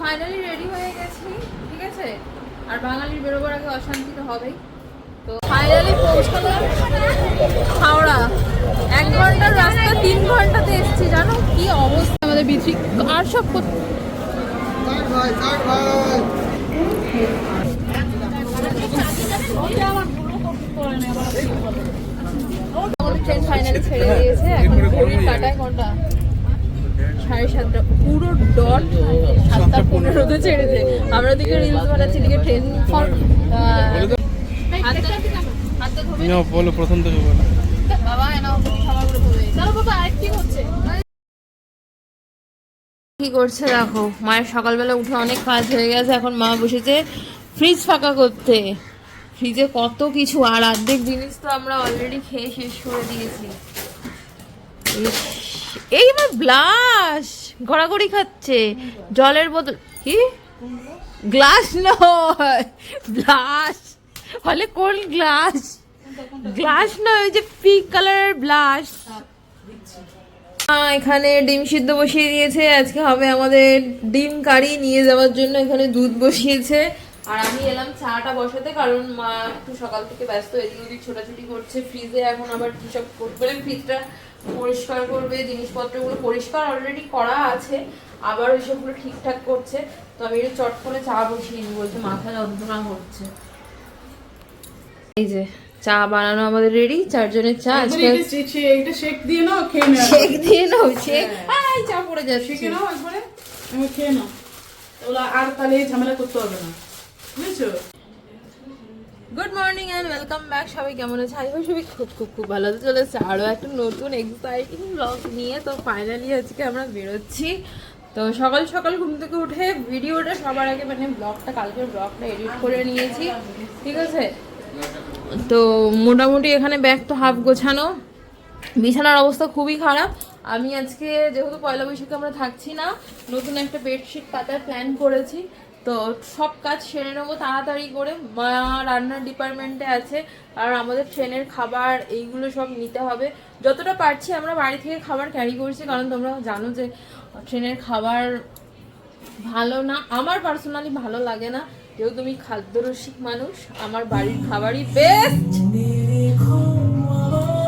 Finally ready হয়ে গেছি ঠিক আছে? আর বাঙালির বেরোবার আগে অশান্তি তো হবেই। তো ফাইনালি পৌঁছালাম হাওড়া। এক ঘণ্টার রাস্তা তিন ঘন্টাতে এসেছি জানো কি অবস্থা আমাদের বিচি? আর সব ট্রেন ফাইনালি ছেড়ে দিয়েছে এখন ঘড়ির কাটায় ঘণ্টা। সাড়ে সাতটা পুরো ডট সাতটা পনেরোতে ছেড়েছে আমরা দিকে রিলস বানাচ্ছি দিকে ট্রেন বলো প্রথম থেকে বলো। বাবা এনাও সবার করে চলো বাবা আরেকটি হচ্ছে? কি করছে দেখো মায়ের সকালবেলা উঠে অনেক কাজ হয়ে গেছে এখন মা বসেছে ফ্রিজ ফাঁকা করতে। ফ্রিজে কত কিছু আর অর্ধেক জিনিস তো আমরা অলরেডি খেয়ে শেষ করে দিয়েছি। এই আমার ব্লাশ গড়াগড়ি খাচ্ছে। জলের বোতল, কি? গ্লাস নয় ব্লাশ হলে কোন গ্লাস? গ্লাস নয়, ওই যে পিঙ্ক কালারের ব্লাশ। এখানে ডিম সিদ্ধ বসিয়ে দিয়েছে। আজকে হবে আমাদের ডিম কারি নিয়ে যাওয়ার জন্য এখানে দুধ বসিয়েছে। আর আমি এলাম চাটা বসাতে, কারণ মা একটু সকাল থেকে ব্যস্ত, এদিক ওদিক ছোটাছুটি করছে। ফ্রিজে এখন আবার কি সব করতে ফ্রিজটা পরিষ্কার করবে জিনিসপত্রগুলো পরিষ্কার অলরেডি করা আছে আবার ওইসবগুলো ঠিকঠাক করছে তো আমি একটু চট করে চা বসিয়ে দিই বলছে মাথা যন্ত্রণা হচ্ছে এই যে চা বানানো আমাদের রেডি চারজনের চা আজকে এটা শেক দিয়ে নাও খেয়ে নাও। শেক দিয়ে নাও শেক আই চা পড়ে যাচ্ছে। শেখে নাও একবারে আমি খেয়ে নাও। ওগুলো আর তাহলে ঝামেলা করতে হবে না। বুঝেছ? Good morning and welcome back সবাই কেমন আছে? আই হোপ সবাই খুব খুব খুব ভালো আছে। চলে এসেছে আরও একটা নতুন এক্সাইটিং ব্লগ নিয়ে। তো ফাইনালি আজকে আমরা বেরোচ্ছি। তো সকাল সকাল ঘুম থেকে উঠে ভিডিওটা সবার আগে মানে ব্লগটা কালকের ব্লগটা এডিট করে নিয়েছি। ঠিক আছে? তো মোটামুটি এখানে ব্যাগ তো হাফ গোছানো। বিছানার অবস্থা খুবই খারাপ। আমি আজকে যেহেতু পয়লা বৈশাখে আমরা থাকছি না, নতুন একটা বেডশিট পাতার প্ল্যান করেছি। তো সব কাজ সেরে নেব তাড়াতাড়ি করে। মা রান্নার ডিপার্টমেন্টে আছে, আর আমাদের ট্রেনের খাবার এইগুলো সব নিতে হবে। যতটা পারছি আমরা বাড়ি থেকে খাবার ক্যারি করছি, কারণ তোমরা জানো যে ট্রেনের খাবার ভালো না, আমার পার্সোনালি ভালো লাগে না। যেহেতু তুমি খাদ্যরসিক মানুষ, আমার বাড়ির খাবারই বেস্ট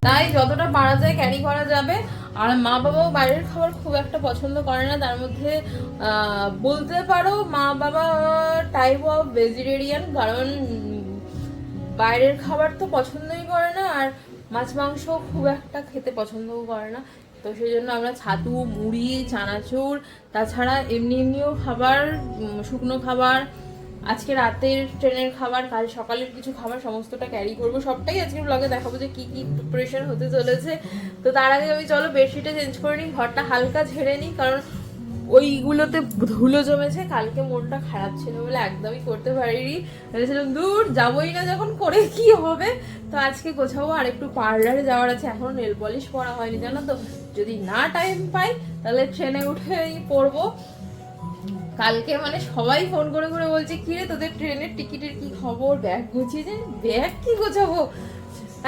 তাই যতটা পারা যায় ক্যারি করা যাবে। আর মা বাবাও বাইরের খাবার খুব একটা পছন্দ করে না। তার মধ্যে বলতে পারো মা বাবা টাইপ অফ ভেজিটেরিয়ান কারণ বাইরের খাবার তো পছন্দই করে না, আর মাছ মাংস খুব একটা খেতে পছন্দও করে না। তো সেই জন্য আমরা ছাতু, মুড়ি, চানাচুর, তাছাড়া এমনি এমনিও খাবার শুকনো খাবার আজকে রাতের ট্রেনের খাবার, কাল সকালের কিছু খাবার, সমস্তটা ক্যারি করব। সবটাই আজকে ব্লগে দেখাবো যে কি কি প্রিপারেশন হতে চলেছে। তো তার আগে আমি চলো বেডশিটে চেঞ্জ করে নিই, ঘরটা হালকা ঝেড়ে নিই, কারণ ওইগুলোতে ধুলো জমেছে, কালকে মনটা খারাপ ছিল বলে একদমই করতে পারিনি। ভেবেছিলাম, দূর, যাবোই না যখন, করে কি হবে? তো আজকে গোছাবো, আর একটু পার্লারে যাওয়ার আছে। এখনও নেল পলিশ পরা হয়নি, জানো তো? যদি না টাইম পাই, তাহলে ট্রেনে উঠেই পড়ব কালকে মানে সবাই ফোন করে করে বলছে, কি রে তোদের ট্রেনের টিকিটের কি খবর? ব্যাগ গুছিয়েছে ব্যাগ কি গোছাবো?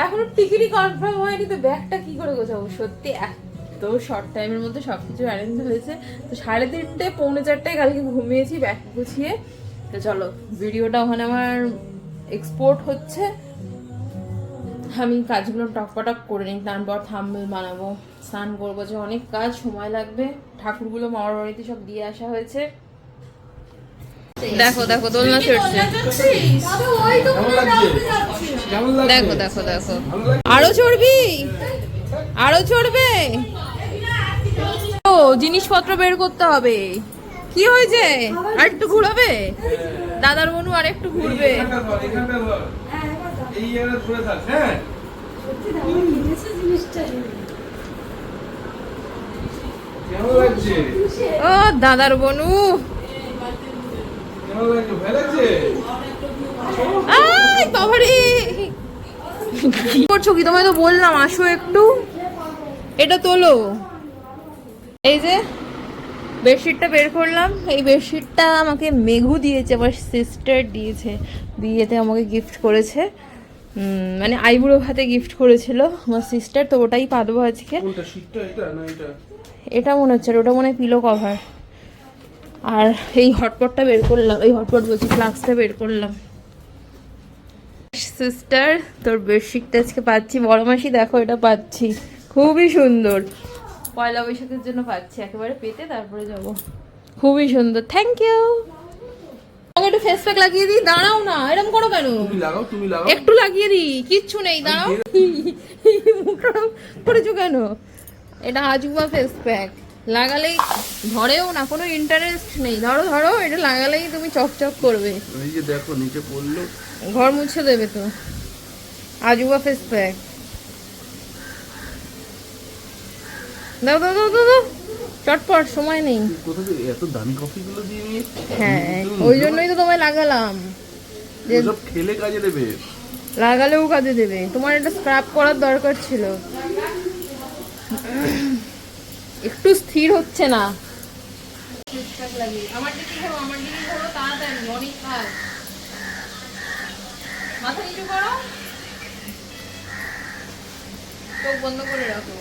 এখনও টিকিটই কনফার্ম হয়নি, তো ব্যাগটা কি করে গোছাবো? সত্যি এত শর্ট টাইমের মধ্যে সব কিছু অ্যারেঞ্জ হয়েছে। তো সাড়ে তিনটে, পৌনে চারটায় কালকে ঘুমিয়েছি, ব্যাগ গুছিয়ে। তো চলো ভিডিওটা ওখানে আমার এক্সপোর্ট হচ্ছে। আমি কাজগুলো টকপটক করে নিই, তারপর থাম্বেল বানাবো, স্নান করব, যে অনেক কাজ, সময় লাগবে। ঠাকুরগুলো, মামার বাড়িতে সব দিয়ে আসা হয়েছে। দেখো দেখো দোলনা চড়ছে দেখো দেখো দেখো। আরও চড়বি? আরও চড়বে? ও জিনিসপত্র বের করতে হবে। কি হয়েছে? আর একটু ঘুরাবে? দাদার বনু আর একটু ঘুরবে। হ্যাঁ। ও দাদার বনু কেমন লাগছে ভয় লাগছে আই বাবারে। কি করছ কি? তোমায় তো বললাম আসো একটু। এটা তোলো। এই যে বেডশিটটা বের করলাম। এই বেডশিটটা আমাকে মেঘু দিয়েছে আমার সিস্টার দিয়েছে। বিয়েতে আমাকে গিফট করেছে। মানে আইবুড়ো ভাতে গিফট করেছিল আমার সিস্টার তো ওটাই পাতবো আজকে। এটা মনে হচ্ছে ওটা মনে হয় পিলো কভার আর এই হটপটটা বের করলাম এই হটপট বলছি ফ্লাক্সটা বের করলাম। সিস্টার তোর বেডশিটটা আজকে পাচ্ছি বড় মাসি দেখো এটা পাচ্ছি খুবই সুন্দর। পয়লা বৈশাখের জন্য পাচ্ছি একেবারে পেতে তারপরে যাব। খুবই সুন্দর থ্যাংক ইউ আমাকে একটু ফেস প্যাক লাগিয়ে দিই দাঁড়াও না এরকম করো কেন? তুমি লাগাও তুমি লাগাও। একটু লাগিয়ে দিই কিচ্ছু নেই দাঁড়াও। মুখটা করেছ কেন? এটা আজুবা ফেস প্যাক লাগালেই ধরেও না কোনো ইন্টারেস্ট নেই। ধরো ধরো এটা লাগালেই তুমি চকচক করবে। এই যে দেখো নিচে পড়ল। ঘর মুছে দেবে তো। আজুবা ফেস প্যাক দাও দাও দাও দাও দাও। চটপট সময় নেই। এত দামি কফি গুলো দিয়ে নিয়ে হ্যাঁ ওই জন্যই তো তোমায় লাগালাম। যে সব খেলে কাজে দেবে। লাগালেও কাজে দেবে। তোমার এটা স্ক্রাব করার দরকার ছিল। একটু স্থির হচ্ছে না। আমার দিকে ঘোরো আমার দিকে ঘোরো তাড়াতাড়ি অনেক কাজ মাথা নিচু করো। চোখ বন্ধ করে রাখো।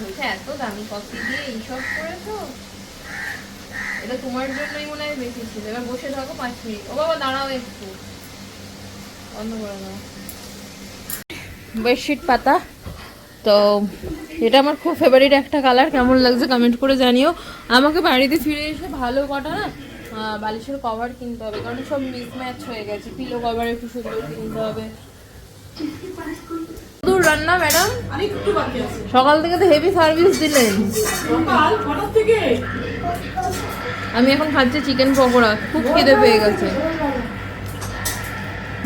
বলছে এত দামি কফি দিয়ে এইসব করেছ? এটা তোমার জন্যই মনে হয় বেশি ছিল। এবার বসে থাকো পাঁচ মিনিট। ও বাবা দাঁড়াও একটু। বন্ধ করে দাও। বেডশিট পাতা। তো এটা আমার খুব ফেভারিট একটা কালার কেমন লাগছে কমেন্ট করে জানিও। আমাকে বাড়িতে ফিরে এসে ভালো কটা না বালিশের কভার কিনতে হবে কারণ সব মিসম্যাচ হয়ে গেছে। পিলো কভার একটু সুন্দর কিনতে হবে। দূর রান্না ম্যাডাম সকাল থেকে তো হেভি সার্ভিস দিলেন। আমি এখন খাচ্ছি চিকেন পকোড়া খুব খিদে পেয়ে গেছে।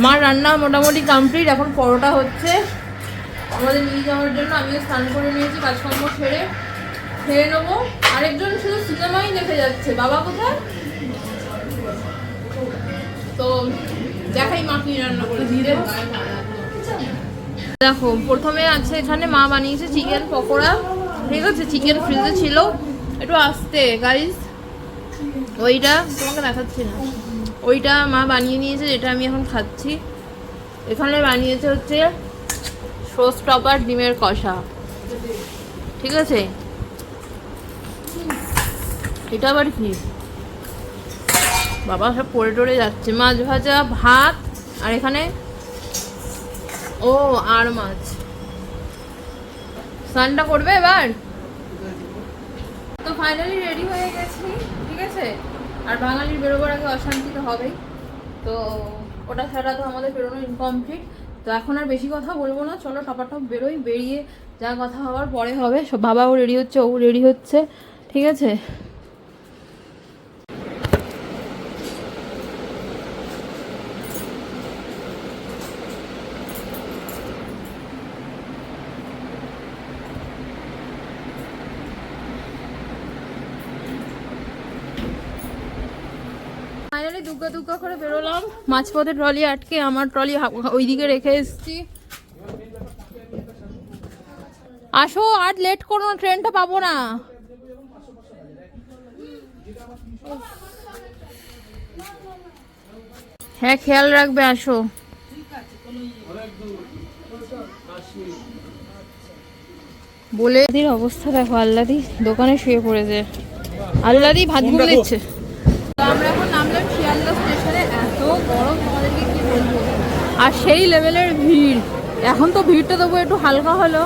মা রান্না মোটামুটি কমপ্লিট এখন পরোটা হচ্ছে। আমাদের নিয়ে যাওয়ার জন্য আমিও স্নান করে নিয়েছি কাজকর্ম সেরে খেয়ে নেব। আরেকজন শুধু সিনেমাই দেখে যাচ্ছে। বাবা কোথায়? তো দেখাই মা কি রান্না করে ধীরে দেখো প্রথমে আছে এখানে মা বানিয়েছে চিকেন পকোড়া। ঠিক আছে চিকেন ফ্রিজে ছিল। একটু আসতে গাইস ওইটা তোমাকে দেখাচ্ছি না। ওইটা মা বানিয়ে নিয়েছে যেটা আমি এখন খাচ্ছি। এখানে বানিয়েছে হচ্ছে সোস টপার ডিমের কষা। ঠিক আছে? এটা আবার কি? বাবা, সব পড়ে টরে যাচ্ছে। মাছ ভাজা, ভাত, আর এখানে? ও, আর মাছ। স্নানটা করবে এবার? তো ফাইনালি রেডি হয়ে গেছি, ঠিক আছে? আর বাঙালির বেরোবার আগে অশান্তি তো হবেই। তো ওটা ছাড়া তো আমাদের বেরোনো ইনকমপ্লিট তো এখন আর বেশি কথা বলব না। চলো টপাটপ বেরোই, বেরিয়ে যা কথা হওয়ার পরে হবে। সব বাবাও রেডি হচ্ছে, ও রেডি হচ্ছে, ঠিক আছে ফাইনালি দুগ্গা দুগ্গা করে বেরোলাম। মাঝপথে ট্রলি আটকে আমার ট্রলি ওইদিকে রেখে এসেছি। আসো আর লেট করো না ট্রেনটা পাবো না। হ্যাঁ খেয়াল রাখবে আসো। বলে অবস্থা দেখো আল্লাদি দোকানে শুয়ে পড়েছে। আল্লাদি ভাতগুলো দিচ্ছে তো আমরা এখন নামলাম শিয়ালদা স্টেশনে এত গরম তোমাদেরকে কি বলব আর সেই লেভেলের ভিড়। এখন তো ভিড়টা তবু একটু হালকা হলো।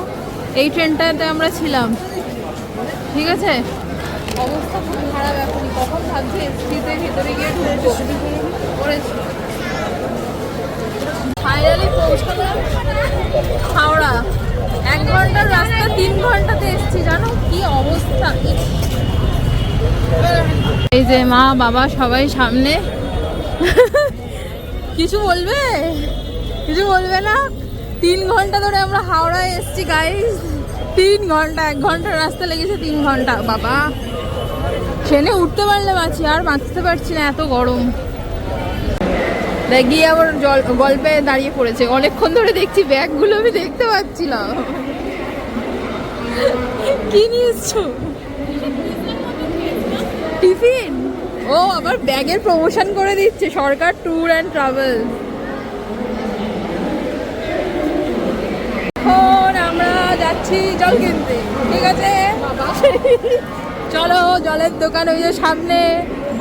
এই ট্রেনটাতে আমরা ছিলাম। ঠিক আছে? অবস্থা খুব খারাপ এখন। কখন ভাবছি ভেতরে গিয়ে করেছি ফাইনালি পৌঁছালাম হাওড়া। এক ঘণ্টার রাস্তা, তিন ঘন্টাতে এসছি। জানো কি অবস্থা? এই যে মা, বাবা সবাই সামনে। কিছু বলবে? কিছু বলবে না? তিন ঘণ্টা ধরে আমরা হাওড়ায় এসছি গাইস তিন ঘণ্টা, এক ঘণ্টার রাস্তা লেগেছে, তিন ঘণ্টা। বাবা। ট্রেনে উঠতে পারলে বাঁচি, আর বাঁচতে পারছি না, এত গরম। গিয়ে আবার জল, গল্পে দাঁড়িয়ে পড়েছে। অনেকক্ষণ ধরে দেখছি, ব্যাগগুলো আমি দেখতে পাচ্ছিলাম কি নিয়ে এসছো টিফিন? ও, আবার ব্যাগের প্রমোশন করে দিচ্ছে, সরকার ট্যুর অ্যান্ড ট্রাভেল এখন জল কিনতে, ঠিক আছে? চলো, জলের দোকান ওই যে সামনে।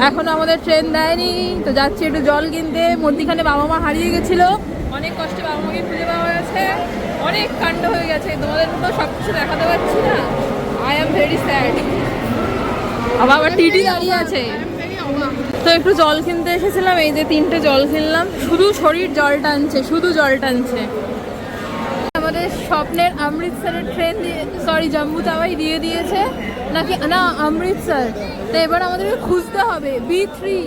এখনও আমাদের ট্রেন দেয়নি, তো যাচ্ছি একটু জল কিনতে। মধ্যিখানে বাবা মা হারিয়ে গেছিল। অনেক কষ্টে বাবা মাকে খুঁজে পাওয়া গেছে। অনেক কাণ্ড হয়ে গেছে। তোমাদের তো সব কিছু দেখাতে পারছি না। আই এম ভেরি স্যাড আবার টিটি দাঁড়িয়ে আছে। তো একটু জল কিনতে এসেছিলাম। এই যে তিনটে জল কিনলাম। শুধু শরীর জল টানছে, শুধু জল টানছে। আমাদের স্বপ্নের অমৃতসরের ট্রেন সরি জম্মু তাওয়াই দিয়ে দিয়েছে। নাকি, না অমৃতসর তো এবার আমাদেরকে খুঁজতে হবে বি থ্রি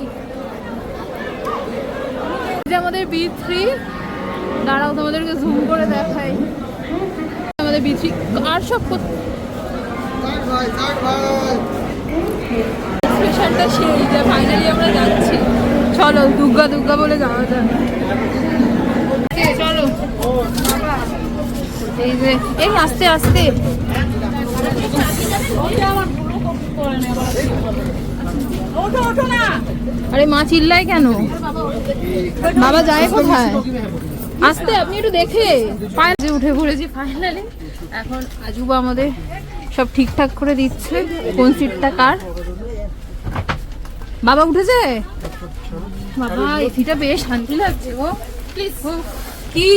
আমাদের বি থ্রি দাঁড়াও, তোমাদেরকে জুম করে দেখাই। আমাদের বি থ্রি আর সব স্টেশনটা সেই, যে ফাইনালি আমরা যাচ্ছি। চলো, দুর্গা দুর্গা বলে যাওয়া যায় চলো এই যে এই আস্তে আস্তে। আরে মা চিল্লায় কেন? বাবা যায় কোথায়? আস্তে আপনি একটু দেখে। পায়ে যে উঠে পড়েছি ফাইনালি এখন আজুবা আমাদের সব ঠিকঠাক করে দিচ্ছে। কোন সিটটা কার? বাবা উঠেছে? বাবা এসিটা বেশ শান্তি লাগছে গো। প্লিজ কি?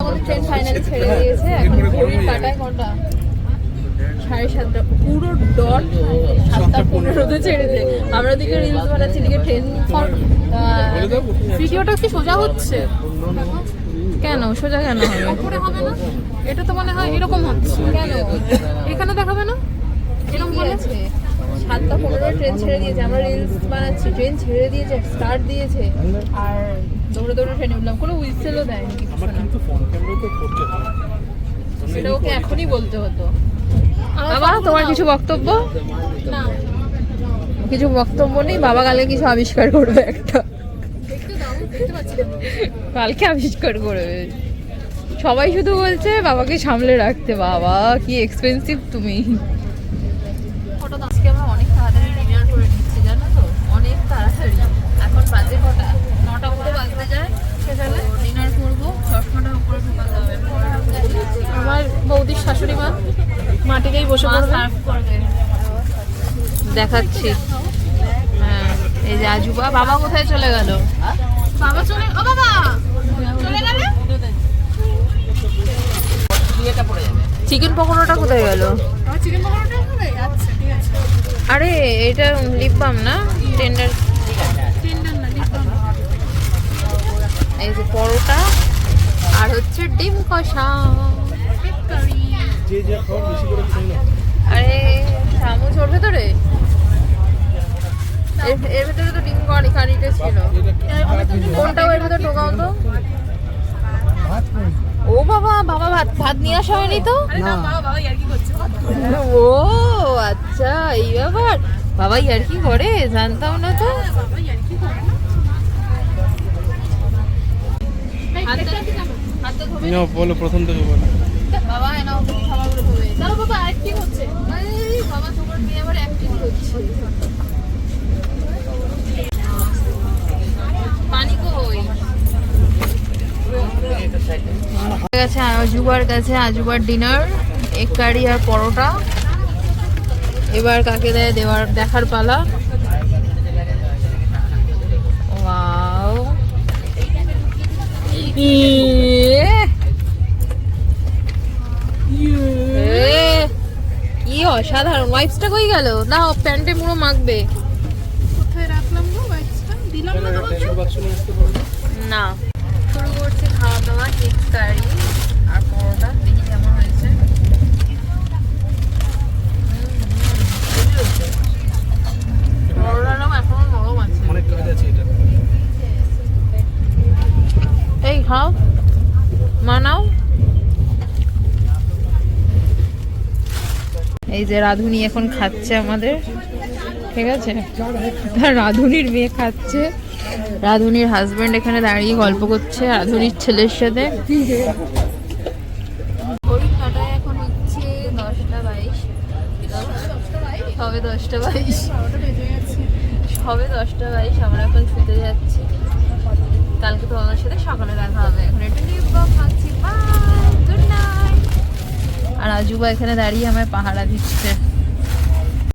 আমাদের ট্রেন ফাইনালি ছেড়ে দিয়েছে এখন ঘড়ির কাটায় কটা সাড়ে সাতটা পুরো ডট সাতটা পনেরোতে ছেড়েছে আমরা দিকে রিলস বানাচ্ছি দিকে ট্রেন ভিডিওটা কি সোজা হচ্ছে? কেন? সোজা কেন হবে? হবে না? এটা তো মনে হয় এরকম হচ্ছে। কেন? এখানে দেখাবে না? এরকম কি বলে আছে? সাতটা পনেরো ট্রেন ছেড়ে দিয়েছে। আমরা রিলস বানাচ্ছি ট্রেন ছেড়ে দিয়েছে স্টার্ট দিয়েছে। আর দৌড়ে দৌড়ে ট্রেনে উঠলাম কোনো হুইসেলও দেয়নি কিছু না। সেটা ওকে এখনই বলতে হতো। বাবা তোমার কিছু বক্তব্য? না। কিছু বক্তব্য নেই? বাবা কালকে কিছু আবিষ্কার করবে একটা। কালকে আবিষ্কার করবে। সবাই শুধু বলছে বাবাকে সামলে রাখতে। বাবা কি এক্সপেন্সিভ তুমি। হঠাৎ আজকে আমরা অনেক তাড়াতাড়ি ডিনার করে নিচ্ছি জানো তো? অনেক তাড়াতাড়ি। এখন বাজে কটা? যায় সেখানে। ডিনার করব চশমাটা উপরে ঢোকাতে হবে। আমার বৌদির শাশুড়ি মা মাটিতেই বসে সার্ভ করবে। দেখাচ্ছি। হ্যাঁ এই যে আজুবা। বাবা কোথায় চলে গেল? বাবা চলে ও বাবা! চলে গেলে? চিকেন পকোড়াটা কোথায় গেল? চিকেন পকোড়াটা হবে আচ্ছা ঠিক আছে। আরে এটা লিপ বাম না? টেন্ডার না লিখতাম এই যে পরোটা আর হচ্ছে ডিম কষা। আরে চামচ ওর ভেতরে? এর- এর ভেতরে তো ডিম কারি কারিটা ছিল। কোনটা এর ভেতরে ঢোকাও তো? ও বাবা বাবা ভাত ভাত নিয়ে আসা হয়নি তো? আরে না বাবা বাবা ইয়ার কি করছে। ও আচ্ছা এই ব্যাপার। বাবা ইয়ার কি করে জানতাম না তো বাবা ইয়ার কি করে না হাতটা হাতটা ধোবে নাও, বলো প্রথম থেকে বলো। বাবা এনাও তুমি খাবারগুলো দাও বাবা হচ্ছে? বাবা তোমার মেয়ে আবার অ্যাক্টিং আজুবার কাছে আজুবার ডিনার এক কারি আর পরোটা। এবার কাকে দেয় দেওয়ার দেখার পালা। কি অসাধারণ ওয়াইপসটা কই গেল? না প্যান্টে পুরো মাখবে। কোথায় রাখলাম গো ওয়াইপসটা দিলাম না না শুরু করছি খাওয়া দাওয়া কেক কারি আর পরোটা দেখি কেমন হয়েছে পরোটাটাও এখনও নরম আছে অনেক কাজ আছে এটা এই খাও মানাও। এই যে রাধুনি এখন খাচ্ছে আমাদের ঠিক আছে? রাধুনির মেয়ে খাচ্ছে। রাধুনির হাজবেন্ড এখানে দাঁড়িয়ে গল্প করছে রাধুনির ছেলের সাথে। এখন হচ্ছে দশটা বাইশ। সবে দশটা বাইশ। সবে দশটা বাইশ আমরা এখন শুতে যাচ্ছি। কালকে তোমাদের সাথে সকালে দেখা হবে। এখন একটু লিপ মাখছি বাই গুড নাইট আর আজুবা এখানে দাঁড়িয়ে আমায় পাহারা দিচ্ছে।